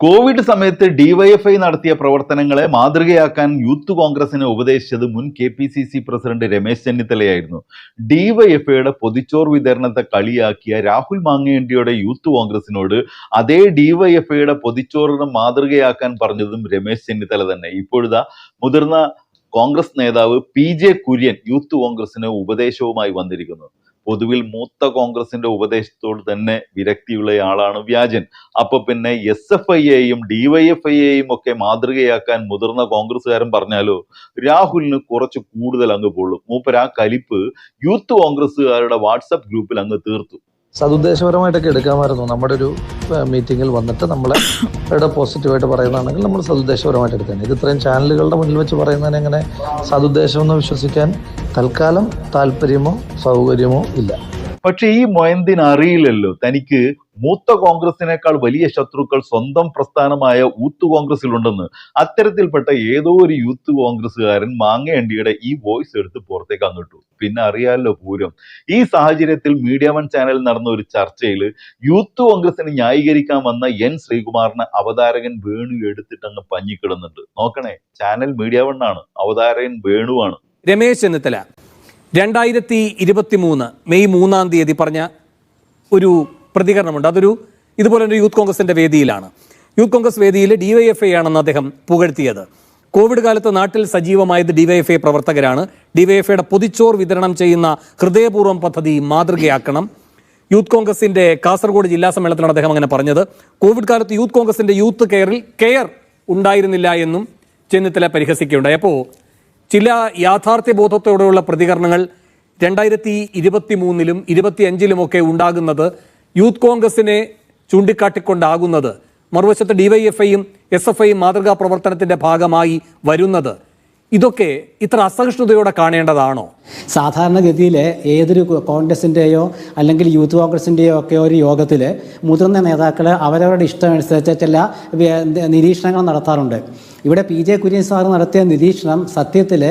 Covid സമയത്ത് DYFI നടത്തിയ പ്രവർത്തനങ്ങളെ മാതൃകയാക്കാൻ യൂത്ത് കോൺഗ്രസിനെ ഉപദേശിച്ചത് മുൻ K P C C president Ramesh ചെന്നിത്തലയായിരുന്നു. ഡിവൈഎഫ്ഐയുടെ പൊതിച്ചോർ വിതരണത്തെ കളിയാക്കിയ രാഹുൽ മാങ്ങേണ്ടിയുടെ യൂത്ത് കോൺഗ്രസിനോട് അതേ ഡിവൈഎഫ്ഐയുടെ പൊതിച്ചോറിനെ മാതൃകയാക്കാൻ പറഞ്ഞതും രമേശ് ചെന്നിത്തല തന്നെ. ഇപ്പോഴിതാ മുതിർന്ന കോൺഗ്രസ് നേതാവ് പി ജെ കുര്യൻ യൂത്ത് കോൺഗ്രസിന് ഉപദേശവുമായി വന്നിരിക്കുന്നു. പൊതുവിൽ മൂത്ത കോൺഗ്രസിന്റെ ഉപദേശത്തോട് തന്നെ വിരക്തിയുള്ള ആളാണ് വ്യാജൻ. അപ്പൊ പിന്നെ എസ് എഫ് ഐയെയും ഡിവൈഎഫ്ഐയെയും ഒക്കെ മാതൃകയാക്കാൻ മുതിർന്ന കോൺഗ്രസ്സുകാരൻ പറഞ്ഞാലോ രാഹുലിന് കുറച്ച് കൂടുതൽ അങ്ങ് പൊള്ളും. മൂപ്പർ ആ കലിപ്പ് യൂത്ത് കോൺഗ്രസ്സുകാരുടെ വാട്സപ്പ് ഗ്രൂപ്പിൽ അങ്ങ് തീർത്തു. സതുദ്ദേശപരമായിട്ടൊക്കെ എടുക്കാമായിരുന്നു. നമ്മുടെ ഒരു മീറ്റിങ്ങിൽ വന്നിട്ട് നമ്മളെ പോസിറ്റീവായിട്ട് പറയുന്നതാണെങ്കിൽ നമ്മൾ സതുദ്ദേശപരമായിട്ട് എടുക്കാൻ ഇത് ഇത്രയും ചാനലുകളുടെ മുന്നിൽ വെച്ച് പറയുന്നതിന് എങ്ങനെ സതുദ്ദേശം എന്ന് വിശ്വസിക്കാൻ തൽക്കാലം താല്പര്യമോ സൗകര്യമോ ഇല്ല. പക്ഷേ ഈ മൊയന്തിന് അറിയില്ലല്ലോ. തനിക്ക് മൂത്ത കോൺഗ്രസിനേക്കാൾ വലിയ ശത്രുക്കൾ സ്വന്തം പ്രസ്ഥാനമായ യൂത്ത് കോൺഗ്രസിലുണ്ടെന്ന് അത്തരത്തിൽപ്പെട്ട ഏതോ ഒരു യൂത്ത് കോൺഗ്രസ്സുകാരൻ മാങ്ങയണ്ടിയുടെ ഈ വോയിസ് എടുത്ത് പുറത്തേക്ക് അങ്ങിട്ടു പിന്നെ അറിയാമല്ലോ പൂരം. ഈ സാഹചര്യത്തിൽ മീഡിയ വൺ ചാനലിൽ നടന്ന ഒരു ചർച്ചയിൽ യൂത്ത് കോൺഗ്രസിനെ ന്യായീകരിക്കാൻ വന്ന എൻ ശ്രീകുമാറിനെ അവതാരകൻ വേണു എടുത്തിട്ട് അങ്ങ് പഞ്ഞിക്കിടുന്നുണ്ട്. നോക്കണേ ചാനൽ മീഡിയ വൺ ആണ് അവതാരകൻ വേണുവാണ് രമേശ് ചെന്നിത്തല രണ്ടായിരത്തി ഇരുപത്തി മൂന്ന് മെയ് മൂന്നാം തീയതി പറഞ്ഞ ഒരു പ്രതികരണമുണ്ട്. അതൊരു ഇതുപോലെ ഒരു യൂത്ത് കോൺഗ്രസിന്റെ വേദിയിലാണ്. യൂത്ത് കോൺഗ്രസ് വേദിയിൽ ഡിവൈഎഫ്ഐ ആണെന്ന് അദ്ദേഹം പുകഴ്ത്തിയത്. കോവിഡ് കാലത്ത് നാട്ടിൽ സജീവമായത് ഡിവൈഎഫ്ഐ പ്രവർത്തകരാണ്. ഡിവൈഎഫ്ഐയുടെ പൊതിച്ചോർ വിതരണം ചെയ്യുന്ന ഹൃദയപൂർവം പദ്ധതി മാതൃകയാക്കണം. യൂത്ത് കോൺഗ്രസിന്റെ കാസർഗോഡ് ജില്ലാ സമ്മേളനത്തിലാണ് അദ്ദേഹം അങ്ങനെ പറഞ്ഞത്. കോവിഡ് കാലത്ത് യൂത്ത് കോൺഗ്രസിന്റെ യൂത്ത് കെയറിൽ കെയർ ഉണ്ടായിരുന്നില്ല എന്നും ചെന്നിത്തല പരിഹസിക്കുകയുണ്ടായി. അപ്പോൾ ചില യാഥാർത്ഥ്യ ബോധത്തോടെയുള്ള പ്രതികരണങ്ങൾ രണ്ടായിരത്തി ഇരുപത്തി മൂന്നിലും ഇരുപത്തി അഞ്ചിലുമൊക്കെ ഉണ്ടാകുന്നത് യൂത്ത് കോൺഗ്രസിനെ ചൂണ്ടിക്കാട്ടിക്കൊണ്ടാകുന്നത് മറുവശത്ത് ഡിവൈഎഫ്ഐയും എസ് എഫ് ഐയും മാതൃകാ പ്രവർത്തനത്തിന്റെ ഭാഗമായി വരുന്നത്. ഇതൊക്കെ ഇത്ര അസഹിഷ്ണുതയോടെ കാണേണ്ടതാണോ? സാധാരണഗതിയിൽ ഏതൊരു കോൺഗ്രസിന്റെയോ അല്ലെങ്കിൽ യൂത്ത് കോൺഗ്രസിന്റെയോ ഒക്കെ ഒരു യോഗത്തിൽ മുതിർന്ന നേതാക്കൾ അവരവരുടെ ഇഷ്ടമനുസരിച്ച് ചില നിരീക്ഷണങ്ങൾ നടത്താറുണ്ട്. ഇവിടെ പി ജെ കുര്യൻ സാർ നടത്തിയ നിരീക്ഷണം സത്യത്തിൽ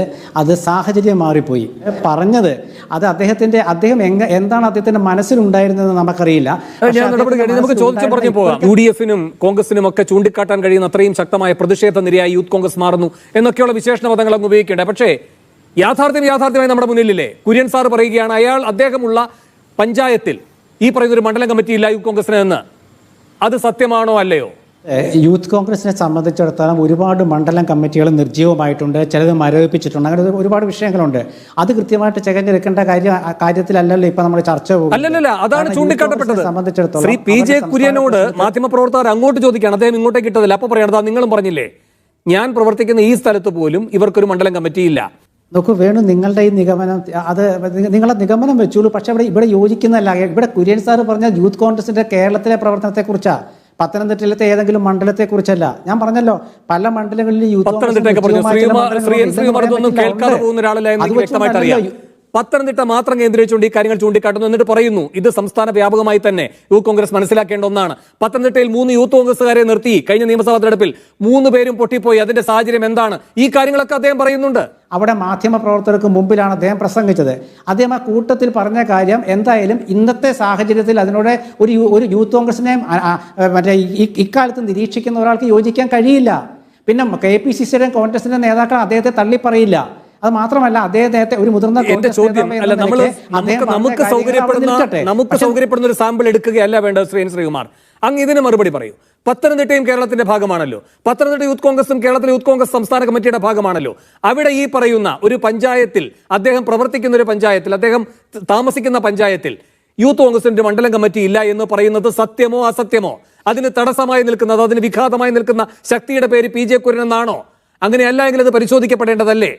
അത് സാഹചര്യം മാറിപ്പോയി. പറഞ്ഞത് അത് അദ്ദേഹത്തിന്റെ അദ്ദേഹം എങ്ങ എന്താണ് അദ്ദേഹത്തിന്റെ മനസ്സിലുണ്ടായിരുന്നത് നമുക്കറിയില്ല. ഞാൻ നടപടി നമുക്ക് ചോദിച്ചു പറഞ്ഞു പോകാം. യു ഡി എഫിനും കോൺഗ്രസിനും ഒക്കെ ചൂണ്ടിക്കാട്ടാൻ കഴിയുന്ന അത്രയും ശക്തമായ പ്രതിഷേധ നിരയായി യൂത്ത് കോൺഗ്രസ് മാറുന്നു എന്നൊക്കെയുള്ള വിശേഷണ പദങ്ങൾ അങ്ങ് ഉപയോഗിക്കേണ്ട? പക്ഷേ യാഥാർത്ഥ്യം യാഥാർത്ഥ്യമായി നമ്മുടെ മുന്നിലില്ലേ? കുര്യൻ സാർ പറയുകയാണ് അയാൾ അദ്ദേഹമുള്ള പഞ്ചായത്തിൽ ഈ പറയുന്ന ഒരു മണ്ഡലം കമ്മിറ്റി ഇല്ല യൂത്ത് കോൺഗ്രസിന് എന്ന്. അത് സത്യമാണോ അല്ലയോ? യൂത്ത് കോൺഗ്രസിനെ സംബന്ധിച്ചിടത്തോളം ഒരുപാട് മണ്ഡലം കമ്മിറ്റികൾ നിർജീവമായിട്ടുണ്ട് ചിലത് മരവിപ്പിച്ചിട്ടുണ്ട് അങ്ങനെ ഒരുപാട് വിഷയങ്ങളുണ്ട്. അത് കൃത്യമായിട്ട് ചെകഞ്ഞെടുക്കേണ്ട കാര്യ കാര്യത്തിലല്ലല്ലോ ഇപ്പൊ നമ്മൾ ചർച്ച പോകുന്നത്. അല്ലല്ലല്ല അതാണ് ചൂണ്ടിക്കാട്ടപ്പെട്ടത്. സംബന്ധിച്ചിടത്തോളം ശ്രീ പി ജെ കുര്യനോട് മാധ്യമപ്രവർത്തകർ അങ്ങോട്ട് ചോദിക്കുകയാണ്. അദ്ദേഹം ഇങ്ങോട്ടേ ഇട്ടതില്ല. അപ്പൊ പറയണത് നിങ്ങളും പറഞ്ഞില്ലേ? ഞാൻ പ്രവർത്തിക്കുന്ന ഈ സ്ഥലത്ത് പോലും ഇവർക്കൊരു മണ്ഡലം കമ്മിറ്റി ഇല്ല നോക്കൂ വേണു നിങ്ങളുടെ ഈ നിഗമനം അത് നിങ്ങളെ നിഗമനം വെച്ചോളൂ. പക്ഷെ ഇവിടെ ഇവിടെ യോജിക്കുന്നതല്ല. ഇവിടെ കുര്യൻ സാർ പറഞ്ഞ യൂത്ത് കോൺഗ്രസിന്റെ കേരളത്തിലെ പ്രവർത്തനത്തെക്കുറിച്ചാണ് പത്തനംതിട്ടയിലത്തെ ഏതെങ്കിലും മണ്ഡലത്തെക്കുറിച്ചല്ല. ഞാൻ പറഞ്ഞല്ലോ പല മണ്ഡലങ്ങളിലും യൂത്ത് കോൺഗ്രസ് കേൾക്കാതെ പോകുന്ന ഒരാളല്ല എന്ന് വ്യക്തമായിട്ട് അറിയാം. പത്തനംതിട്ട മാത്രം കേന്ദ്രീകരിച്ചുകൊണ്ട് ഈ കാര്യങ്ങൾ ചൂണ്ടിക്കാട്ടുന്നു എന്നിട്ട് പറയുന്നു ഇത് സംസ്ഥാന വ്യാപകമായി തന്നെ യൂത്ത് കോൺഗ്രസ് മനസ്സിലാക്കേണ്ട ഒന്നാണ്. പത്തനംതിട്ടയിൽ മൂന്ന് യൂത്ത് കോൺഗ്രസുകാരെ നിർത്തി കഴിഞ്ഞ നിയമസഭാ തെരഞ്ഞെടുപ്പിൽ മൂന്ന് പേരും പൊട്ടിപ്പോയി. അതിന്റെ സാഹചര്യം എന്താണ്? ഈ കാര്യങ്ങളൊക്കെ അദ്ദേഹം പറയുന്നുണ്ട്. അവിടെ മാധ്യമ പ്രവർത്തകർക്ക് മുമ്പിലാണ് അദ്ദേഹം പ്രസംഗിച്ചത്. അദ്ദേഹം ആ കൂട്ടത്തിൽ പറഞ്ഞ കാര്യം എന്തായാലും ഇന്നത്തെ സാഹചര്യത്തിൽ അതിനോട് ഒരു ഒരു യൂത്ത് ആ, മറ്റേ ഇക്കാലത്ത് നിരീക്ഷിക്കുന്ന ഒരാൾക്ക് യോജിക്കാൻ കഴിയില്ല. പിന്നെ കെ പി സി സിയുടെയും കോൺഗ്രസിന്റെ നേതാക്കൾ അദ്ദേഹത്തെ തള്ളി പറയില്ല അത് മാത്രമല്ല അദ്ദേഹത്തെ ഒരു മുതിർന്ന ചോദ്യം അല്ല നമ്മൾ നമുക്ക് സൗകര്യപ്പെടുന്ന നമുക്ക് സൗകര്യപ്പെടുന്ന ഒരു സാമ്പിൾ എടുക്കുകയല്ല വേണ്ട ശ്രീ എൻ ശ്രീകുമാർ. അങ്ങ് ഇതിന് മറുപടി പറയൂ. പത്തനംതിട്ടയും കേരളത്തിന്റെ ഭാഗമാണല്ലോ. പത്തനംതിട്ട യൂത്ത് കോൺഗ്രസും കേരളത്തിലെ യൂത്ത് കോൺഗ്രസ് സംസ്ഥാന കമ്മിറ്റിയുടെ ഭാഗമാണല്ലോ. അവിടെ ഈ പറയുന്ന ഒരു പഞ്ചായത്തിൽ അദ്ദേഹം പ്രവർത്തിക്കുന്ന ഒരു പഞ്ചായത്തിൽ അദ്ദേഹം താമസിക്കുന്ന പഞ്ചായത്തിൽ യൂത്ത് കോൺഗ്രസിന്റെ മണ്ഡലം കമ്മിറ്റി ഇല്ല എന്ന് പറയുന്നത് സത്യമോ അസത്യമോ? അതിന് തടസ്സമായി നിൽക്കുന്നത് അതിന് വിഘാതമായി നിൽക്കുന്ന ശക്തിയുടെ പേര് പി ജെ കുര്യൻ എന്നാണോ? അങ്ങനെയല്ല എങ്കിൽ അത് പരിശോധിക്കപ്പെടേണ്ടതല്ലേ?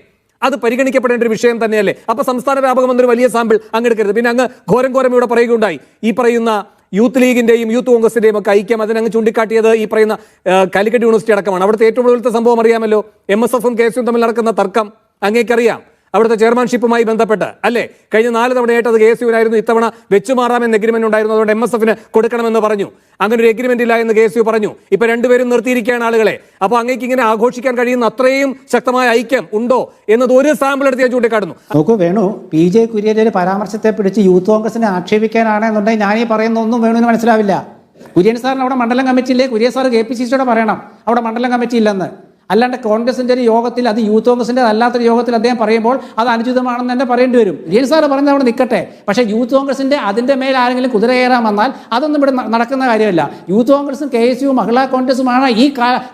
അത് പരിഗണിക്കപ്പെടേണ്ട ഒരു വിഷയം തന്നെയല്ലേ? അപ്പൊ സംസ്ഥാന വ്യാപകം എന്നൊരു വലിയ സാമ്പിൾ അങ്ങെടുക്കരുത്. പിന്നെ അങ്ങ് ഘോരം ഘോരം ഇവിടെ പറയുകയുണ്ടായി. ഈ പറയുന്ന യൂത്ത് ലീഗിന്റെയും യൂത്ത് കോൺഗ്രസിന്റെയും ഒക്കെ ഐക്യം അതിനങ്ങ് ചൂണ്ടിക്കാട്ടിയത് ഈ പറയുന്ന കാലിക്കറ്റ് യൂണിവേഴ്സിറ്റി അടക്കമാണ്. അവിടുത്തെ ഏറ്റവും കൂടുതലത്തെ സംഭവം അറിയാമല്ലോ? എം എസ് എഫും കെ എസ് തമ്മിൽ നടക്കുന്ന തർക്കം. അങ്ങേക്കറിയാം. അവിടുത്തെ ചെയർമാൻഷിപ്പുമായി ബന്ധപ്പെട്ട്. അല്ലേ? കഴിഞ്ഞ നാല് തവണയായിട്ട് അത് കെ എസ് യുവിനായിരുന്നു ഇത്തവണ വെച്ചുമാറാമെന്ന് എഗ്രിമെന്റ് ഉണ്ടായിരുന്നു. അതുകൊണ്ട് എം എസ് എഫിന് കൊടുക്കണമെന്ന് പറഞ്ഞു. അങ്ങനെ ഒരു എഗ്രിമെന്റ് ഇല്ല എന്ന് കെ എസ് യു പറഞ്ഞു. ഇപ്പൊ രണ്ടുപേരും നിർത്തിയിരിക്കുകയാണ് ആളുകളെ. അപ്പൊ അങ്ങേക്ക് ഇങ്ങനെ ആഘോഷിക്കാൻ കഴിയുന്ന അത്രയും ശക്തമായ ഐക്യം ഉണ്ടോ എന്നത് ഒരു സാമ്പിൾ എടുത്ത് ഞാൻ ചൂണ്ടിക്കാട്ടുന്നു. നോക്കൂ വേണു പി. ജെ. കുര്യന്റെ ഒരു പരാമർശത്തെ പിടിച്ച് യൂത്ത് കോൺഗ്രസിനെ ആക്ഷേപിക്കാനാണെന്നുണ്ടെങ്കിൽ ഞാൻ ഈ പറയുന്ന ഒന്നും വേണുവിന് മനസ്സിലാവില്ല. കുര്യൻ സാറിന് അവിടെ മണ്ഡലം കമ്മിറ്റി ഇല്ലേ Kurian sir K P C സിയോടെ പറയണം. അവിടെ മണ്ഡലം കമ്മിറ്റി ഇല്ലെന്ന് അല്ലാണ്ട് കോൺഗ്രസിന്റെ ഒരു യോഗത്തിൽ അത് യൂത്ത് കോൺഗ്രസിന്റെ അല്ലാത്തൊരു യോഗത്തിൽ അദ്ദേഹം പറയുമ്പോൾ അത് അനുചിതമാണെന്ന് തന്നെ പറയേണ്ടി വരും. ജയിൽ സാറ് പറഞ്ഞ അവിടെ നിൽക്കട്ടെ. പക്ഷേ യൂത്ത് കോൺഗ്രസിന്റെ അതിന്റെ മേൽ ആരെങ്കിലും കുതിര കയറാൻ വന്നാൽ അതൊന്നും ഇവിടെ നടക്കുന്ന കാര്യമല്ല. യൂത്ത് കോൺഗ്രസും കെ എസ് യു മഹിളാ കോൺഗ്രസുമാണ് ഈ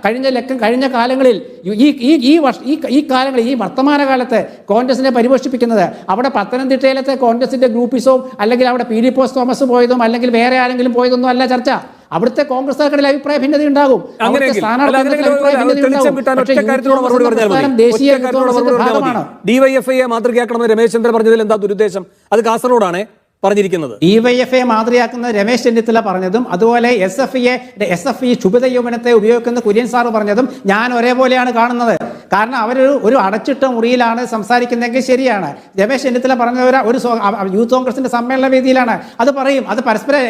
കഴിഞ്ഞ ലക്കം കഴിഞ്ഞ കാലങ്ങളിൽ ഈ ഈ ഈ വർഷ ഈ ഈ കാലങ്ങളിൽ ഈ വർത്തമാനകാലത്ത് കോൺഗ്രസിനെ പരിപോഷിപ്പിക്കുന്നത്. അവിടെ പത്തനംതിട്ടയിലത്തെ കോൺഗ്രസിന്റെ ഗ്രൂപ്പിസവും അല്ലെങ്കിൽ അവിടെ പി ഡി പോസ് തോമസ് പോയതും അല്ലെങ്കിൽ വേറെ ആരെങ്കിലും പോയതൊന്നും അല്ല ചർച്ച. അവിടുത്തെ കോൺഗ്രസ് അങ്ങനെയെങ്കിൽ അഭിപ്രായ ഭിന്നത ഉണ്ടാകും. ഡിവൈഎഫ്ഐയെ മാതൃകയാക്കണമെന്ന് രമേശ് ചന്ദ്രൻ പറഞ്ഞതിൽ എന്താ ദുരുദ്ദേശം? അത് കാസർഗോഡാണ്. പറഞ്ഞിരിക്കുന്നത്. ഡിവൈഎഫ്ഐ മാതൃയാക്കുന്നത് രമേശ് ചെന്നിത്തല പറഞ്ഞതും അതുപോലെ എസ് എഫ് ഇയെ എസ് എഫ് ഇ ക്ഷുഭിത യൗവനത്തെ ഉപയോഗിക്കുന്ന കുര്യൻ സാർ പറഞ്ഞതും ഞാൻ ഒരേപോലെയാണ് കാണുന്നത്. കാരണം അവരൊരു ഒരു അടച്ചിട്ട മുറിയിലാണ് സംസാരിക്കുന്നതെങ്കിൽ ശരിയാണ്. രമേശ് ചെന്നിത്തല പറഞ്ഞ ഒരു യൂത്ത് കോൺഗ്രസിന്റെ സമ്മേളന വേദിയിലാണ്. അത് പറയും അത് പരസ്പരം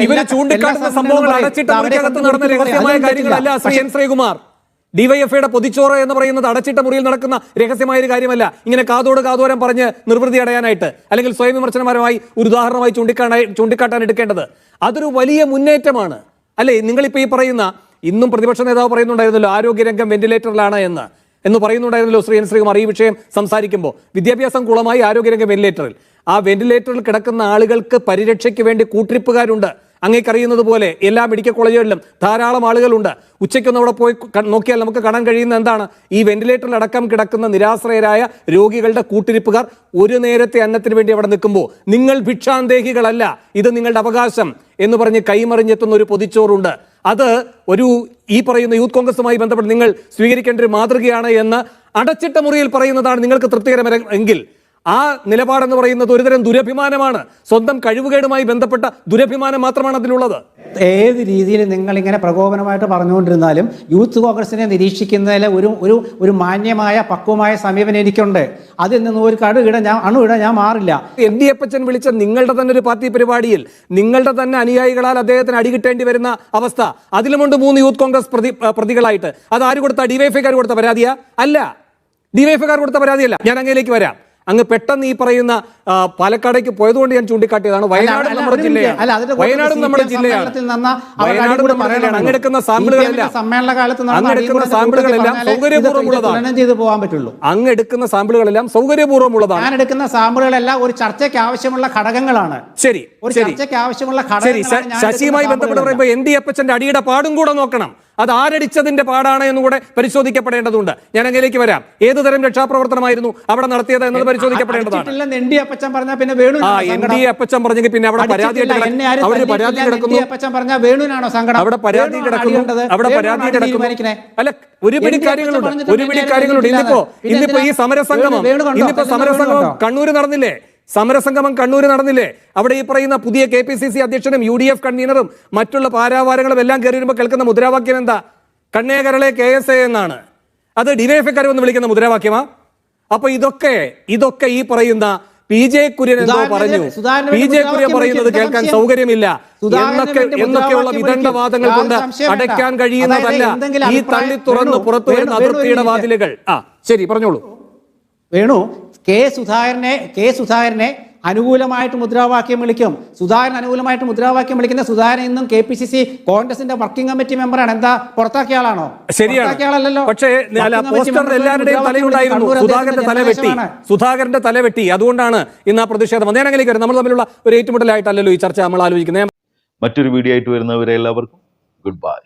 ഡിവൈഎഫ്ഐയുടെ പൊതിച്ചോറ് എന്ന് പറയുന്നത് അടച്ചിട്ട മുറിയിൽ നടക്കുന്ന രഹസ്യമായ ഒരു കാര്യമല്ല. ഇങ്ങനെ കാതോട് കാതോരം പറഞ്ഞ് നിർവൃതി അടയാനായിട്ട് അല്ലെങ്കിൽ സ്വയം വിമർശനപരമായി ഒരു ഉദാഹരണമായി ചൂണ്ടിക്കാണാൻ ചൂണ്ടിക്കാട്ടാൻ എടുക്കേണ്ടത്. അതൊരു വലിയ മുന്നേറ്റമാണ്. അല്ലേ? നിങ്ങളിപ്പോ ഈ പറയുന്ന ഇന്നും പ്രതിപക്ഷ നേതാവ് പറയുന്നുണ്ടായിരുന്നല്ലോ ആരോഗ്യരംഗം വെന്റിലേറ്ററിലാണ് എന്ന്. എന്ന് പറയുന്നുണ്ടായിരുന്നല്ലോ ശ്രീ എൻ. ശ്രീകുമാർ ഈ വിഷയം സംസാരിക്കുമ്പോൾ വിദ്യാഭ്യാസം കുളമായി ആരോഗ്യരംഗം വെന്റിലേറ്ററിൽ. ആ വെന്റിലേറ്ററിൽ കിടക്കുന്ന ആളുകൾക്ക് പരിരക്ഷയ്ക്ക് വേണ്ടി കൂട്ടിരിപ്പുകാരുണ്ട്. അങ്ങേക്കറിയുന്നത് പോലെ എല്ലാ മെഡിക്കൽ കോളേജുകളിലും ധാരാളം ആളുകളുണ്ട്. ഉച്ചയ്ക്കൊന്ന് അവിടെ പോയി നോക്കിയാൽ നമുക്ക് കാണാൻ കഴിയുന്ന എന്താണ്? ഈ വെന്റിലേറ്ററിൽ അടക്കം കിടക്കുന്ന നിരാശ്രയരായ രോഗികളുടെ കൂട്ടിരിപ്പുകാർ ഒരു നേരത്തെ അന്നത്തിന് വേണ്ടി അവിടെ നിൽക്കുമ്പോൾ നിങ്ങൾ ഭിക്ഷാന്തേഹികളല്ല ഇത് നിങ്ങളുടെ അവകാശം എന്ന് പറഞ്ഞ് കൈമറിഞ്ഞെത്തുന്ന ഒരു പൊതിച്ചോറുണ്ട്. അത് ഒരു ഈ പറയുന്ന യൂത്ത് കോൺഗ്രസുമായി ബന്ധപ്പെട്ട് നിങ്ങൾ സ്വീകരിക്കേണ്ട ഒരു മാതൃകയാണ് എന്ന് അടച്ചിട്ട മുറിയിൽ പറയുന്നതാണ് നിങ്ങൾക്ക് തൃപ്തികരമെങ്കിൽ ആ നിലപാടെന്ന് പറയുന്നത് ഒരുതരം ദുരഭിമാനമാണ്. സ്വന്തം കഴിവുകേടുമായി ബന്ധപ്പെട്ട ദുരഭിമാനം മാത്രമാണ് അതിലുള്ളത്. ഏത് രീതിയിൽ നിങ്ങൾ ഇങ്ങനെ പ്രകോപനമായിട്ട് പറഞ്ഞുകൊണ്ടിരുന്നാലും യൂത്ത് കോൺഗ്രസിനെ നിരീക്ഷിക്കുന്നതിൽ ഒരു ഒരു ഒരു മാന്യമായ പക്വമായ സമീപനം എനിക്കുണ്ട്. അതിൽ നിന്ന് ഒരു കടുകിട ഞാൻ അണുവിട ഞാൻ മാറില്ല. എൻ ഡി എപ്പച്ചൻ വിളിച്ച നിങ്ങളുടെ തന്നെ ഒരു പാർട്ടി പരിപാടിയിൽ നിങ്ങളുടെ തന്നെ അനുയായികളാൽ അദ്ദേഹത്തിന് അടികിട്ടേണ്ടി വരുന്ന അവസ്ഥ. അതിലുമുണ്ട് മൂന്ന് യൂത്ത് കോൺഗ്രസ് പ്രതി പ്രതികളായിട്ട്. അത് ആര് കൊടുത്ത? ഡിവൈഫൈക്കാർ കൊടുത്ത പരാതിയാ? അല്ല. ഡിവൈഫൈക്കാർ കൊടുത്ത പരാതിയല്ല. ഞാൻ അങ്ങയിലേക്ക് വരാം. അങ്ങ് പെട്ടെന്ന് ഈ പറയുന്ന പാലക്കാടേക്ക് പോയതുകൊണ്ട് ഞാൻ ചൂണ്ടിക്കാട്ടിയതാണ്. വയനാട് നമ്മുടെ ജില്ലയാണ്. വയനാടും നമ്മുടെ ജില്ലയാണ്. വയനാടും നമ്മുടെ ജില്ലയാണ്. അങ്ങെടുക്കുന്ന സാമ്പിളുകളെല്ലാം അങ്ങെടുക്കുന്ന സാമ്പിളുകളെല്ലാം സൗകര്യപൂർവമുള്ളതാണ്. തുലനം പോകാൻ പറ്റുള്ളൂ. അങ്ങ് എടുക്കുന്ന സാമ്പിളുകളെല്ലാം സൗകര്യപൂർവമുള്ളതാണ്. ഞാൻ എടുക്കുന്ന സാമ്പിളുകളെല്ലാം ഒരു ചർച്ചയ്ക്ക് ആവശ്യമുള്ള ഘടകങ്ങളാണ്. ശരി ഒരു ചർച്ചയ്ക്ക് ആവശ്യമുള്ള ശരി ശശിയുമായി ബന്ധപ്പെട്ട് പറയുമ്പോൾ എൻ ഡി അപ്പച്ചന്റെ അടിയുടെ പാടും കൂടെ നോക്കണം. അത് ആരടിച്ചതിന്റെ പാടാണ് എന്നും കൂടെ പരിശോധിക്കപ്പെടേണ്ടതുണ്ട്. ഞാൻ അങ്ങനെയിലേക്ക് വരാം. ഏത് തരം രക്ഷാപ്രവർത്തനമായിരുന്നു അവിടെ നടത്തിയത് എന്നത് പരിശോധിക്കപ്പെടേണ്ടതാണ്. എൻ ഡി അപ്പച്ചൻ പറഞ്ഞാൽ പിന്നെ വേണു എൻ ഡി അപ്പച്ചൻ പറഞ്ഞെങ്കിൽ പിന്നെ അവിടെ പരാതി അവിടെ പരാതി കിടക്കുന്നു. അപ്പച്ചൻ പറഞ്ഞാൽ വേണുനാണോ സങ്കടം? അവിടെ പരാതി കിടക്കുന്നു. അവിടെ പരാതി കിടക്കുന്നു. അല്ല ഒരു പിടി എൻ ഡി അപ്പച്ചൻ കാര്യങ്ങളുണ്ട് പറഞ്ഞിട്ട് ഒരു പിന്നെ പിടി ആരും കാര്യങ്ങളുണ്ട് ഇന്നിപ്പോ ഇന്നിപ്പോ ഈ സമരസംഗമം ഇന്നിപ്പോ സമരസംഗമം? കണ്ണൂര് നടന്നില്ലേ? സമരസംഗമം കണ്ണൂരിൽ നടന്നില്ലേ? അവിടെ ഈ പറയുന്ന പുതിയ കെ പി സി സി അധ്യക്ഷനും യു ഡി എഫ് കൺവീനറും മറ്റുള്ള പാരാവാരങ്ങളും എല്ലാം കയറി വരുമ്പോൾ കേൾക്കുന്ന മുദ്രാവാക്യം എന്താ? കണ്ണേ കരളെ കെ എസ് എ എന്നാണ്. അത് ഡിവൈഎഫ്ഐക്കാർ ഒന്ന് വിളിക്കുന്ന മുദ്രാവാക്യമാ? അപ്പൊ ഇതൊക്കെ ഇതൊക്കെ ഈ പറയുന്ന പി ജെ കുര്യൻ എന്തോ പറഞ്ഞു. പി ജെ കുര്യൻ പറയുന്നത് കേൾക്കാൻ സൗകര്യമില്ല. എന്നൊക്കെ എന്നൊക്കെയുള്ള വിദണ്ഡവാദങ്ങൾ കൊണ്ട്. അടയ്ക്കാൻ കഴിയുന്നതല്ല ഈ തള്ളി തുറന്ന് പുറത്തു വരുന്ന അതിർത്തിയുടെ വാതിലുകൾ. ആ ശരി പറഞ്ഞോളൂ. വേണു? കെ സുധാകരനെ കെ സുധാകരനെ അനുകൂലമായിട്ട് മുദ്രാവാക്യം വിളിക്കും. സുധാകരൻ അനുകൂലമായിട്ട് മുദ്രാവാക്യം വിളിക്കുന്ന സുധാകരൻ ഇന്നും കെ പി സി സി കോൺഗ്രസിന്റെ വർക്കിംഗ് കമ്മിറ്റി മെമ്പറാണ്. എന്താ പുറത്താക്കിയ ആളാണോ? പക്ഷേ സുധാകരന്റെ തല വെട്ടി. സുധാകരന്റെ തല വെട്ടി. അതുകൊണ്ടാണ് ഇന്ന് ആ പ്രതിഷേധം അന്നേരങ്ങളിൽ ഞാൻ നമ്മൾ തമ്മിലുള്ള ഒരു ഏറ്റുമുട്ടലായിട്ടല്ലല്ലോ ഈ ചർച്ച. നമ്മൾ ആലോചിക്കുന്നത്. മറ്റൊരു വീഡിയോ ആയിട്ട് വരുന്നവരെ എല്ലാവർക്കും ഗുഡ് ബൈ.